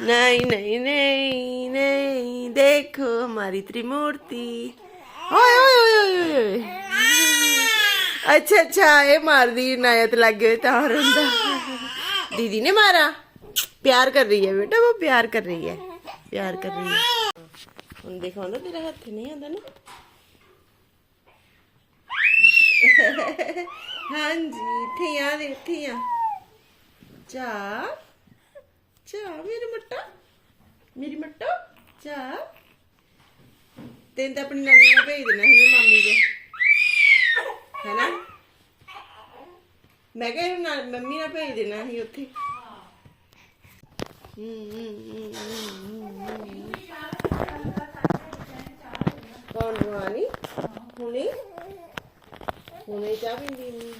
नहीं नहीं नहीं नहीं देखो हमारी त्रिमूर्ति ओए ओए ओए ओए ओए अच्छा अच्छा ये मार दी नायत लग गए तार रंदा दीदी ने मारा प्यार कर रही है बेटा वो प्यार कर रही है प्यार कर रही है ਹੁਣ ਦਿਖਾਉਂਦਾ ਤੇਰਾ ਹੱਥ ਨਹੀਂ ਆਉਂਦਾ ਨਾ ਹਾਂਜੀ ਇੱਥੇ ਆ ਦੇ ਇੱਥੇ ਆ ਚਾ ਚਾ ਮੇਰੀ ਮੱਟਾ। ਮੇਰੀ ਮੱਟਾ ਚਾ ਤੈਨੂੰ ਤਾਂ ਆਪਣੀ ਨਾਨੀ ਨੂੰ ਭੇਜ ਦੇਣਾ ਸੀ ਮਾਮੀ ਦੇ। ਹੈਨਾ? ਮੈਂ ਕਿਹਾ ਇਹਨੂੰ ਨਾਲ ਮੰਮੀ ਨਾਲ ਭੇਜ ਦੇਣਾ ਸੀ ਉੱਥੇ। ਕੌਣ ਰਵਾਨੀ ਹੁਣੇ? ਹੁਣੇ ਚਾਹ ਪੀਂਦੀ ਨਹੀਂ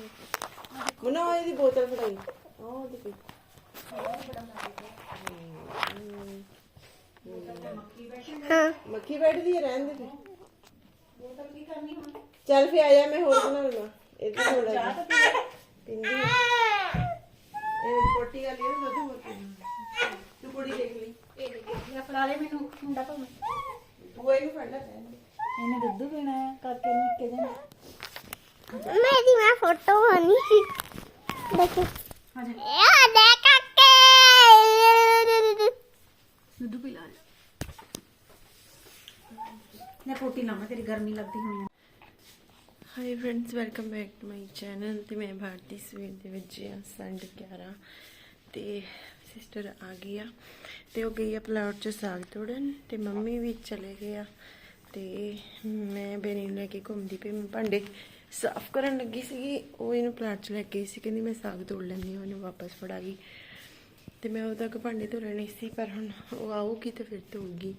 ਮਨਾ ਇਹਦੀ ਬੋਤਲ ਫੜਾਈ। ਆਹ ਦੀ ਮੱਖੀ ਬੈਠਦੀ ਹੈ ਰਹਿਣ ਦੇ ਤੂੰ। ਚੱਲ ਫੇ ਆ ਜਾ ਮੈਂ ਹੋਰ ਬਣਾ ਲਵਾਂ। ਇਹਦੇ ਹੋ ਲੈ। ਪਿੰਦੀ ਇਹ ਪੋਟੀ ਵਾਲੀ ਹੈ ਦੁੱਧ ਹੋਰ ਤੂੰ ਕੁੜੀ ਦੇਖ ਲਈ। ਤੂੰ ਇਹਨੂੰ ਫੜ ਲੈ ਇਹਨੇ ਦੁੱਧ ਪੀਣਾ ਕਾਕੇ ਨੂੰ ਨਿੱਕੇ ਦੇ ਮੇਰੀ ਮਾਂ ਫੋਟੋ ਬਣੀ ਸੀ। ਦੇਖੋ। ਇਹ ਦੇ ਕਾਕੇ ਦੁੱਧ ਪੀ ਮੈਂ ਪੋਟੀ ਲਾਵਾਂ, ਤੇਰੀ ਗਰਮੀ ਲੱਗਦੀ ਹੋਣੀ hi friends welcome back to my channel ਤੇ ਮੈਂ ਭਾਰਤੀ ਸਵੇਰ ਦੇ ਵਿੱਚ ਆ ਸੰਡ 11 ਤੇ ਸਿਸਟਰ ਆ ਗਈ ਆ ਤੇ ਉਹ ਗਈ ਆ ਪਲਾਟ 'ਚ ਸਾਗ ਤੋੜਨ ਤੇ ਮੰਮੀ ਵੀ ਚਲੇ ਗਏ ਆ ਤੇ ਮੈਂ ਬੇਨੀ ਨੂੰ ਲੈ ਕੇ ਘੁੰਮਦੀ ਪਈ, ਮੈਂ ਭਾਂਡੇ ਸਾਫ਼ ਕਰਨ ਲੱਗੀ ਸੀਗੀ, ਉਹ ਇਹਨੂੰ ਪਲਾਟ 'ਚ ਲੈ ਕੇ ਗਈ ਸੀ, ਕਹਿੰਦੀ ਮੈਂ ਸਾਗ ਤੋੜ ਲੈਂਦੀ ਹਾਂ, ਉਹਨੂੰ ਵਾਪਸ ਫੜਾ ਗਈ। ਤੇ ਮੈਂ ਉਦੋਂ ਤੱਕ ਭਾਂਡੇ ਧੋ ਲੈਣੇ ਸੀ, ਪਰ ਹੁਣ ਉਹ ਆਊਗੀ ਤੇ ਫਿਰ ਧੋਊਗੀ।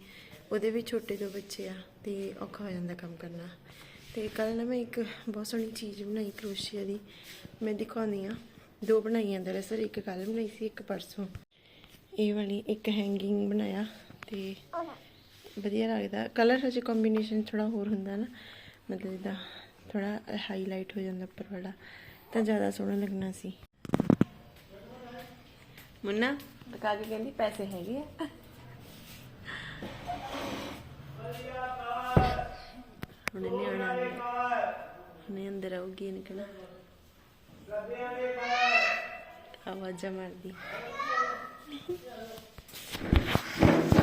ਉਹਦੇ ਵੀ ਛੋਟੇ ਦੋ ਬੱਚੇ ਆ ਤੇ ਔਖਾ ਹੋ ਜਾਂਦਾ ਕੰਮ ਕਰਨਾ। ਤੇ ਕੱਲ ਨਾ ਮੈਂ ਇੱਕ ਬਹੁਤ ਸੋਹਣੀ ਚੀਜ਼ ਬਣਾਈ ਕਰੋਸ਼ੀਆ ਦੀ। ਮੈਂ ਦਿਖਾਉਂਦੀ ਆ ਦੋ ਬਣਾਈਆਂ ਦਰਅਸਲ ਇੱਕ ਕੱਲ ਬਣਾਈ ਸੀ, ਇੱਕ ਪਰਸੋਂ। ਇਹ ਵਾਲੀ ਇੱਕ ਹੈਂਗਿੰਗ ਬਣਾਇਆ ਤੇ ਵਧੀਆ ਲੱਗਦਾ। ਕਲਰ ਹਜੇ ਕੰਬੀਨੇਸ਼ਨ ਥੋੜਾ ਹੋਰ ਹੁੰਦਾ ਨਾ, ਮਤਲਬ ਇਹਦਾ ਥੋੜਾ ਹਾਈਲਾਈਟ ਹੋ ਜਾਂਦਾ ਉੱਪਰ ਵਾਲਾ, ਤਾਂ ਜ਼ਿਆਦਾ ਸੋਹਣਾ ਲੱਗਣਾ ਸੀ। ਮੁੰਨਾ? ਕਾ ਕੇ ਕਹਿੰਦੀ ਪੈਸੇ ਹੈਗੇ ਆ। ਹੁਣ ਇਹਨੇ ਆਉਣਾ ਹੁਣੇ ਅੰਦਰ ਆਉਗੀ ਇਹਨੇ ਕਹਿਣਾ। ਆਵਾਜ਼ਾਂ ਮਾਰਦੀ।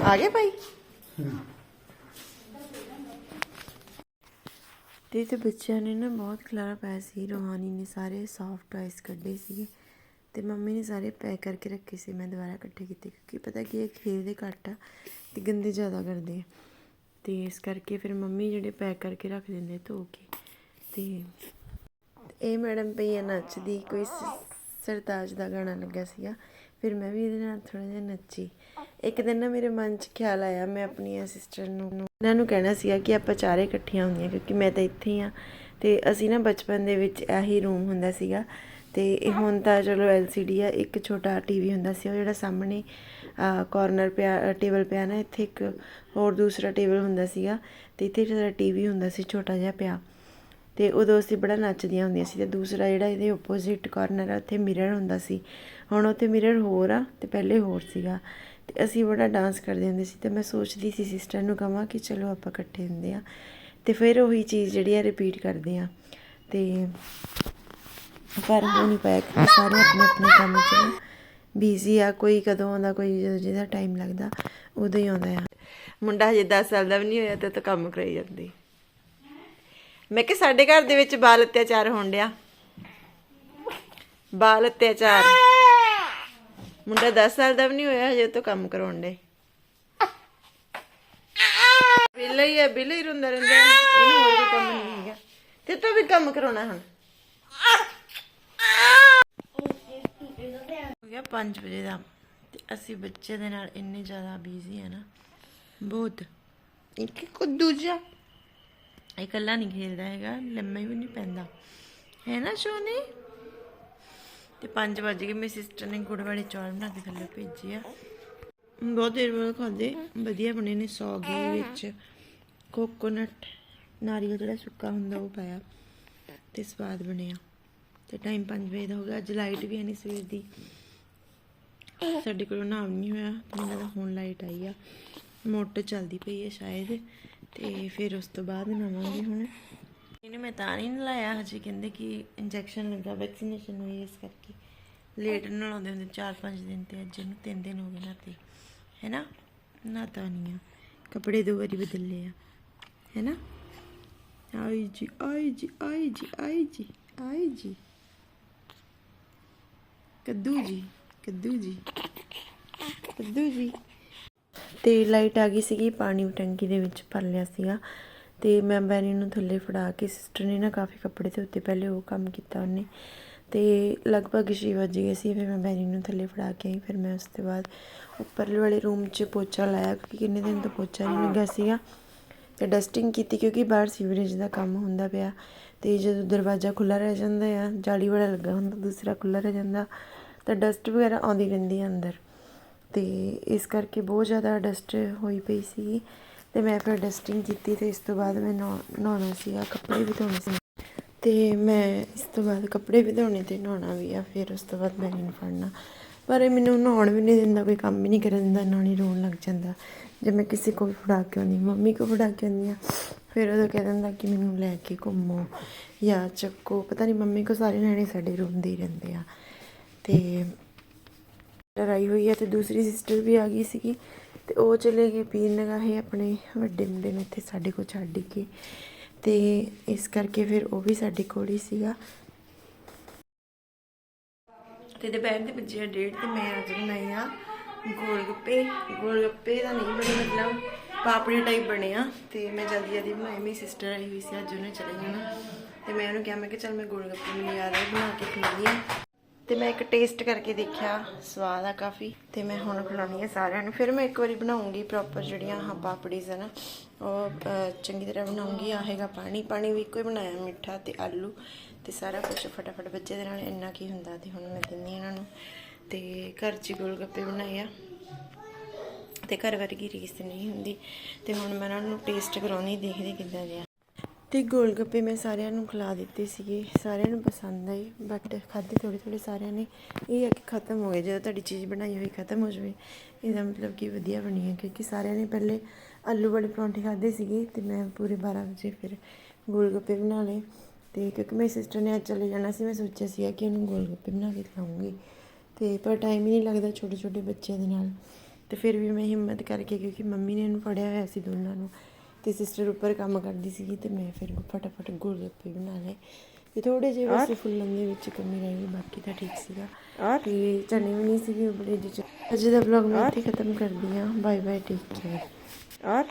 ਆ ਗਏ ਭਾਈ? ਤੇ ਤੇ ਬੱਚਿਆਂ ਨੇ ਨਾ ਬਹੁਤ ਖਲਾਰਾ ਪਾਇਆ ਸੀ। ਰੋਹਾਨੀ ਨੇ ਸਾਰੇ ਸੌਫਟ ਟਾਇਸ ਕੱਢੇ ਸੀਗੇ। ਤੇ ਮੰਮੀ ਨੇ ਸਾਰੇ ਪੈਕ ਕਰਕੇ ਰੱਖੇ ਸੀ, ਮੈਂ ਦੁਬਾਰਾ ਇਕੱਠੇ ਕੀਤੇ ਕਿਉਂਕਿ ਪਤਾ ਕੀ ਹੈ ਖੇਲਦੇ ਘੱਟ ਆ ਤੇ ਗੰਦੇ ਜ਼ਿਆਦਾ ਕਰਦੇ ਆ। ਤੇ ਇਸ ਕਰਕੇ ਫਿਰ ਮੰਮੀ ਜਿਹੜੇ ਪੈਕ ਕਰਕੇ ਰੱਖ ਦਿੰਦੇ ਧੋ ਕੇ ਤੇ ਇਹ ਮੈਡਮ ਪਈ ਆ ਨੱਚਦੀ ਕੋਈ ਸਰਤਾਜ ਦਾ ਗਾਣਾ ਲੱਗਾ ਸੀਗਾ, ਫਿਰ ਮੈਂ ਵੀ ਇਹਦੇ ਨਾਲ ਥੋੜਾ ਜਿਹਾ ਨੱਚੀ। ਇੱਕ ਦਿਨ ਨਾ ਮੇਰੇ ਮਨ 'ਚ ਖਿਆਲ ਆਇਆ, ਮੈਂ ਆਪਣੀ ਸਿਸਟਰ ਨੂੰ, ਉਹਨਾਂ ਨੂੰ ਕਹਿਣਾ ਸੀਗਾ ਕਿ ਆਪਾਂ ਚਾਰੇ ਇਕੱਠੀਆਂ ਹੁੰਦੀਆਂ ਕਿਉਂਕਿ ਮੈਂ ਤਾਂ ਇੱਥੇ ਹੀ ਆ। ਤੇ ਅਸੀਂ ਨਾ ਬਚਪਨ ਦੇ ਵਿੱਚ ਇਹੀ ਰੂਮ ਹੁੰਦਾ ਸੀਗਾ ਤੇ ਇਹ ਹੁਣ ਤਾਂ ਚਲੋ LCD ਆ, ਇੱਕ ਛੋਟਾ ਟੀਵੀ ਹੁੰਦਾ ਸੀ, ਉਹ ਜਿਹੜਾ ਸਾਹਮਣੇ ਕਾਰਨਰ ਪਿਆ ਟੇਬਲ ਪਿਆ ਨਾ, ਇੱਥੇ ਇੱਕ ਹੋਰ ਦੂਸਰਾ ਟੇਬਲ ਹੁੰਦਾ ਸੀਗਾ ਤੇ ਇੱਥੇ ਜਿਹੜਾ ਟੀਵੀ ਹੁੰਦਾ ਸੀ, ਛੋਟਾ ਜਿਹਾ ਪਿਆ। ਤੇ ਉਦੋਂ ਅਸੀਂ ਬੜਾ ਨੱਚਦੀਆਂ ਹੁੰਦੀਆਂ ਸੀ ਤੇ ਦੂਸਰਾ ਜਿਹੜਾ ਇਹਦੇ ਆਪੋਜ਼ਿਟ ਕਾਰਨਰ ਆ, ਉੱਥੇ ਮਿਰਰ ਹੁੰਦਾ ਸੀ। ਹੁਣ ਉੱਥੇ ਮਿਰਰ ਹੋਰ ਆ ਤੇ ਪਹਿਲੇ ਹੋਰ ਸੀਗਾ। ਤੇ ਅਸੀਂ ਬੜਾ ਡਾਂਸ ਕਰਦੇ ਹੁੰਦੇ ਸੀ ਤੇ ਮੈਂ ਸੋਚਦੀ ਸੀ ਸਿਸਟਰ ਨੂੰ ਕਹਾਂ ਕਿ ਚਲੋ ਆਪਾਂ ਇਕੱਠੇ ਹੁੰਦੇ ਆ। ਤੇ ਫਿਰ ਉਹੀ ਚੀਜ਼ ਜਿਹੜੀ ਆ ਰਿਪੀਟ ਕਰਦੇ ਆ। ਤੇ ਪਰ ਹੋ ਨਹੀਂ ਪਾਇਆ ਕਿਉਂਕਿ ਸਾਰੇ ਆਪਣੇ ਆਪਣੇ ਕੰਮ 'ਚ ਬਿਜ਼ੀ ਆ, ਕੋਈ ਕਦੋਂ ਆਉਂਦਾ, ਕੋਈ ਜਦੋਂ ਜਿਹਦਾ ਟਾਈਮ ਲੱਗਦਾ, ਉਦੋਂ ਹੀ ਆਉਂਦਾ ਆ। ਮੁੰਡਾ ਹਜੇ 10 ਸਾਲ ਦਾ ਵੀ ਨਹੀਂ ਹੋਇਆ, ਤੇ ਤਾਂ ਕੰਮ ਕਰਾਈ ਜਾਂਦੀ। ਮੈਂ ਕਿ ਸਾਡੇ ਘਰ ਦੇ ਵਿੱਚ ਬਾਲ ਅਤਿਆਚਾਰ ਹੋਣ ਡਿਆ। ਬਾਲ ਅਤਿਆਚਾਰ। ਮੁੰਡਾ 10 ਸਾਲ ਦਾ ਵੀ ਨਹੀਂ ਹੋਇਆ, ਹਜੇ ਉਹ ਤੋਂ ਕੰਮ ਕਰਾਉਣ ਡੇ ਬਿੱਲਾ ਹੀ ਹੈ ਬਿੱਲਾ ਹੀ ਰੋਂਦਾ ਰਹਿੰਦਾ। ਹੈ। ਇਹਨੂੰ ਹੋਰ ਕੋਈ ਕੰਮ ਨਹੀਂ ਹੈਗਾ। ਤੇ ਤੂੰ ਵੀ ਕੰਮ ਕਰਾਉਣਾ ਹੁਣ ਹੋ ਗਿਆ 5 ਵਜੇ ਦਾ। ਤੇ ਅਸੀਂ ਬੱਚੇ ਦੇ ਨਾਲ ਇੰਨੇ ਜ਼ਿਆਦਾ ਬਿਜ਼ੀ ਆ ਨਾ। ਬਹੁਤ। ਇੱਕ ਕੁੱਦੂ ਜਿਹਾ ਇਹ ਇਕੱਲਾ ਨਹੀਂ ਖੇਲਦਾ ਹੈਗਾ ਲੰਮਾ ਵੀ ਨਹੀਂ ਪੈਂਦਾ। ਹੈ ਨਾ ਸੋਨੀ? ਤੇ 5 ਵਜ ਗਏ ਮੇਰੀ ਸਿਸਟਰ ਨੇ ਗੁੜ ਵਾਲੇ ਚੌਲ ਬਣਾ ਕੇ ਥੱਲੇ ਭੇਜੇ ਆ। ਬਹੁਤ ਦੇਰ ਬਾਅਦ ਖਾਦੇ ਵਧੀਆ ਬਣੇ ਨੇ ਸੌਗੀ ਵਿੱਚ। ਕੋਕੋਨਟ ਨਾਰੀਅਲ ਜਿਹੜਾ ਸੁੱਕਾ ਹੁੰਦਾ ਉਹ ਪਾਇਆ। ਤੇ ਸਵਾਦ ਬਣਿਆ। ਤੇ ਟਾਈਮ 5 ਵਜੇ ਦਾ ਹੋ ਗਿਆ। ਅੱਜ ਲਾਈਟ ਵੀ ਹੈ ਨਹੀਂ ਸਵੇਰ ਦੀ। ਸਾਡੇ ਕੋਲ ਨਾਮ ਨਹੀਂ ਹੋਇਆ ਮੈਨੂੰ ਲੱਗਦਾ ਹੁਣ ਲਾਈਟ ਆਈ ਆ। ਮੋਟਰ ਚੱਲਦੀ ਪਈ ਹੈ ਸ਼ਾਇਦ, ਤੇ ਫਿਰ ਉਸ ਤੋਂ ਬਾਅਦ ਨਵਾਂਗੇ ਹੁਣ। ਇਹਨੇ ਮੈਂ ਤਾਂ ਨਹੀਂ ਲਾਇਆ ਹਜੇ ਕਹਿੰਦੇ ਕਿ ਇੰਜੈਕਸ਼ਨ ਲੱਗਾ ਵੈਕਸੀਨੇਸ਼ਨ ਹੋਈ ਇਸ ਕਰਕੇ। ਲੇਟ ਨਲਾਉਂਦੇ ਹੁੰਦੇ 4-5 ਦਿਨ ਤੇ ਅੱਜ ਨੂੰ 3 ਦਿਨ ਹੋ ਗਏ ਨਾ ਤੇ ਹੈਨਾ? ਨਾ ਤਾਂ ਨਹੀਂ ਆ। ਕੱਪੜੇ ਦੋ ਵਾਰੀ ਬਦਲੇ ਆ। ਹੈਨਾ? ਆਈ ਜੀ ਆਈ ਜੀ ਆਈ ਜੀ ਆਈ ਜੀ ਆਈ ਜੀ। ਕੱਦੂ ਜੀ। ਕੱਦੂ ਜੀ? ਕੱਦੂ ਜੀ? ਤੇ ਲਾਈਟ ਆ ਗਈ ਸੀਗੀ, ਪਾਣੀ ਟੈਂਕੀ ਦੇ ਵਿੱਚ ਭਰ ਲਿਆ ਸੀਗਾ। ਤੇ ਮੈਂ ਬੈਨੀ ਨੂੰ ਥੱਲੇ ਫੜਾ ਕੇ ਸਿਸਟਰ ਨੇ ਨਾ ਕਾਫੀ ਕੱਪੜੇ ਤੇ ਉੱਤੇ ਪਹਿਲੇ ਉਹ ਕੰਮ ਕੀਤਾ ਉਹਨੇ। ਤੇ ਲਗਭਗ ਛੇ ਵੱਜ ਗਏ ਸੀ, ਫਿਰ ਮੈਂ ਬੈਨੀ ਨੂੰ ਥੱਲੇ ਫੜਾ ਕੇ ਆਈ, ਫਿਰ ਮੈਂ ਉਸ ਤੋਂ ਬਾਅਦ ਉੱਪਰਲੇ ਵਾਲੇ ਰੂਮ 'ਚ ਪੋਚਾ ਲਾਇਆ, ਕਿਉਂਕਿ ਕਿੰਨੇ ਦਿਨ ਤੋਂ ਪੋਚਾ ਨਹੀਂ ਲੱਗਾ ਸੀਗਾ। ਤੇ ਡਸਟਿੰਗ ਕੀਤੀ, ਕਿਉਂਕਿ ਬਾਹਰ ਸੀਵਰੇਜ ਦਾ ਕੰਮ ਹੁੰਦਾ ਪਿਆ। ਤੇ ਜਦੋਂ ਦਰਵਾਜ਼ਾ ਖੁੱਲਾ ਰਹਿ ਜਾਂਦਾ ਆ ਜਾਲੀ ਵਾਲਾ ਲੱਗਾ ਹੁੰਦਾ, ਦੂਸਰਾ ਖੁੱਲਾ ਰਹਿ ਜਾਂਦਾ। ਤਾਂ ਡਸਟ ਵਗੈਰਾ ਆਉਂਦੀ ਰਹਿੰਦੀ ਆ ਅੰਦਰ। ਤੇ ਇਸ ਕਰਕੇ ਬਹੁਤ ਜ਼ਿਆਦਾ ਡਸਟ ਹੋਈ ਪਈ ਸੀ। ਤੇ ਮੈਂ ਫਿਰ ਡਸਟਿੰਗ ਕੀਤੀ ਤੇ ਇਸ ਤੋਂ ਬਾਅਦ ਮੈਂ ਨਹਾ- ਨਹਾਉਣਾ ਸੀਗਾ ਕੱਪੜੇ ਵੀ ਧੋਣੇ ਸੀ। ਤੇ ਮੈਂ ਇਸ ਤੋਂ ਬਾਅਦ ਕੱਪੜੇ ਵੀ ਧੋਣੇ ਤੇ ਨਹਾਉਣਾ ਵੀ ਆ, ਫਿਰ ਉਸ ਤੋਂ ਬਾਅਦ ਮੈਂ ਇਹਨੂੰ ਫੜਨਾ ਪਰ ਇਹ ਮੈਨੂੰ ਨਹਾਉਣ ਵੀ ਨਹੀਂ ਦਿੰਦਾ, ਕੋਈ ਕੰਮ ਵੀ ਨਹੀਂ ਕਰਨ ਦਿੰਦਾ ਨਾਨੀ ਰੋਣ ਲੱਗ ਜਾਂਦਾ। ਜੇ ਮੈਂ ਕਿਸੇ ਕੋਲ ਫੜਾ ਕੇ ਆਉਂਦੀ, ਮੰਮੀ ਕੋਲ ਫੜਾ ਕੇ ਆਉਂਦੀ ਆ, ਫਿਰ ਉਹ ਕਹਿ ਦਿੰਦਾ ਕਿ ਮੈਨੂੰ ਲੈ ਕੇ ਘੁੰਮੋ ਜਾਂ ਚੱਕੋ। ਪਤਾ ਨਹੀਂ ਮੰਮੀ ਕੋ ਸਾਰੇ ਨਿਆਣੇ ਸਾਡੇ ਰੂਮ ਦੇ ਹੀ ਰਹਿੰਦੇ ਆ। ਤੇ ਲੜਾਈ ਹੋਈ ਹੈ ਤੇ ਦੂਸਰੀ ਸਿਸਟਰ ਵੀ ਆ ਗਈ ਸੀਗੀ ਤੇ ਉਹ ਚਲੇ ਗਏ ਪੀਰ ਨਗਾਹੇ ਆਪਣੇ ਵੱਡੇ ਮੁੰਡੇ ਨੂੰ ਇੱਥੇ ਸਾਡੇ ਕੋਲ ਛੱਡ ਕੇ ਤੇ ਇਸ ਕਰਕੇ ਫਿਰ ਉਹ ਵੀ ਸਾਡੇ ਕੋਲ ਹੀ ਸੀਗਾ। ਤੇ ਦੁਪਹਿਰ ਦੇ ਵੱਜੇ ਆ ਡੇਢ ਤੇ ਮੈਂ ਅੱਜ ਬਣਾਏ ਆ ਗੋਲਗੱਪੇ। ਗੋਲਗੱਪੇ ਗੋਲ ਦਾ ਨਹੀਂ ਬਣੇ, ਮਤਲਬ ਪਾਪੜੀ ਟਾਈਪ ਬਣੇ ਆ। ਤੇ ਮੈਂ ਜਲਦੀ ਜਲਦੀ ਬਣਾਏ ਮੇਰੀ ਸਿਸਟਰ ਆਈ ਹੋਈ ਸੀ, ਅੱਜ ਉਹਨੇ ਚਲੇ ਜਾਣਾ। ਤੇ ਮੈਂ ਉਹਨੂੰ ਕਿਹਾ, ਮੈਂ ਕਿ ਚੱਲ ਮੈਂ ਗੋਲਗੱਪੇ ਮੈਨੂੰ ਯਾਦ ਹੈ ਬਣਾ ਕੇ ਖਿਲਾਉਂਦੀ ਆ। ਤੇ ਮੈਂ ਇੱਕ ਟੇਸਟ ਕਰਕੇ ਦੇਖਿਆ, ਸਵਾਦ ਆ ਕਾਫੀ, ਤੇ ਮੈਂ ਹੁਣ ਖਿਲਾਉਣੀ ਆ ਸਾਰਿਆਂ ਨੂੰ। ਫਿਰ ਮੈਂ ਇੱਕ ਵਾਰੀ ਬਣਾਉਂਗੀ ਪ੍ਰੋਪਰ ਜਿਹੜੀਆਂ ਹਾਂ ਪਾਪੜੀਜ਼ ਹਨ ਉਹ ਚੰਗੀ ਤਰ੍ਹਾਂ ਬਣਾਉਂਗੀ। ਆ ਹੈਗਾ ਪਾਣੀ ਪਾਣੀ ਵੀ ਇੱਕੋ ਹੀ ਬਣਾਇਆ, ਮਿੱਠਾ ਤੇ ਆਲੂ ਤੇ ਸਾਰਾ ਕੁਝ ਫਟਾਫਟ ਬੱਚੇ ਦੇ ਨਾਲ, ਇੰਨਾ ਕੀ ਹੁੰਦਾ ਤੇ ਹੁਣ ਮੈਂ ਦਿੰਦੀ ਇਹਨਾਂ ਨੂੰ। ਤੇ ਘਰ 'ਚ ਹੀ ਗੋਲ ਬਣਾਏ ਆ। ਤੇ ਘਰ ਵਰਗੀ ਰੀਸ ਨਹੀਂ ਹੁੰਦੀ। ਤੇ ਹੁਣ ਮੈਂ ਇਹਨਾਂ ਨੂੰ ਟੇਸਟ ਕਰਾਉਣੀ, ਦੇਖਦੇ ਕਿੱਦਾਂ ਦੇ ਆ ਤੇ ਗੋਲ ਗੱਪੇ ਮੈਂ ਸਾਰਿਆਂ ਨੂੰ ਖਿਲਾ ਦਿੱਤੇ ਸੀਗੇ। ਸਾਰਿਆਂ ਨੂੰ ਪਸੰਦ ਆਏ ਬਟ ਖਾਦੇ ਥੋੜੇ ਥੋੜੇ ਸਾਰਿਆਂ ਨੇ। ਇਹ ਆ ਕਿ ਖਤਮ ਹੋ ਗਏ, ਜਦੋਂ ਤੁਹਾਡੀ ਚੀਜ਼ ਬਣਾਈ ਹੋਈ ਖਤਮ ਹੋ ਜਾਵੇ। ਇਹਦਾ ਮਤਲਬ ਕਿ ਵਧੀਆ ਬਣੀ ਹੈ, ਕਿਉਂਕਿ ਸਾਰਿਆਂ ਨੇ ਪਹਿਲੇ ਆਲੂ ਵਾਲੇ ਪਰੌਂਠੇ ਖਾਦੇ ਸੀਗੇ ਤੇ ਮੈਂ ਪੂਰੇ 12 ਵਜੇ ਫਿਰ ਗੋਲ ਗੱਪੇ ਬਣਾ ਲਏ। ਤੇ ਕਿਉਂਕਿ ਮੇਰੀ ਸਿਸਟਰ ਨੇ ਅੱਜ ਚਲੇ ਜਾਣਾ ਸੀ, ਮੈਂ ਸੋਚਿਆ ਸੀਗਾ ਕਿ ਉਹਨੂੰ ਗੋਲ ਗੱਪੇ ਬਣਾ ਕੇ ਖਿਲਾਉਂਗੀ ਤੇ ਪਰ ਟਾਈਮ ਹੀ ਨਹੀਂ ਲੱਗਦਾ ਛੋਟੇ ਛੋਟੇ ਬੱਚਿਆਂ ਦੇ ਨਾਲ। ਤੇ ਫਿਰ ਵੀ ਮੈਂ ਹਿੰਮਤ ਕਰਕੇ, ਕਿਉਂਕਿ ਮੰਮੀ ਨੇ ਇਹਨੂੰ ਫੜਿਆ ਹੋਇਆ ਸੀ ਦੋਨਾਂ ਨੂੰ। ਤੇ ਸਿਸਟਰ ਉੱਪਰ ਕੰਮ ਕਰਦੀ ਸੀਗੀ ਤੇ ਮੈਂ ਫਿਰ ਫਟਾਫਟ ਗੋਲ ਗੱਪੇ ਬਣਾ ਲਏ। ਤੇ ਥੋੜੇ ਜਿਹੇ ਵੈਸੇ ਫੁੱਲਾਂ ਦੇ ਵਿੱਚ ਕਮੀ ਰਹੀ ਬਾਕੀ ਤਾਂ ਠੀਕ ਸੀਗਾ। ਤੇ ਚਨੇ ਵੀ ਨਹੀਂ ਸੀਗੇ ਉਬਲੇ ਜਿਹੇ। ਅੱਜ ਦਾ ਵਲੌਗ ਮੈਂ ਇੱਥੇ ਖਤਮ ਕਰਦੀ ਹਾਂ। ਬਾਏ ਬਾਏ ਟੇਕ ਕੇਅਰ और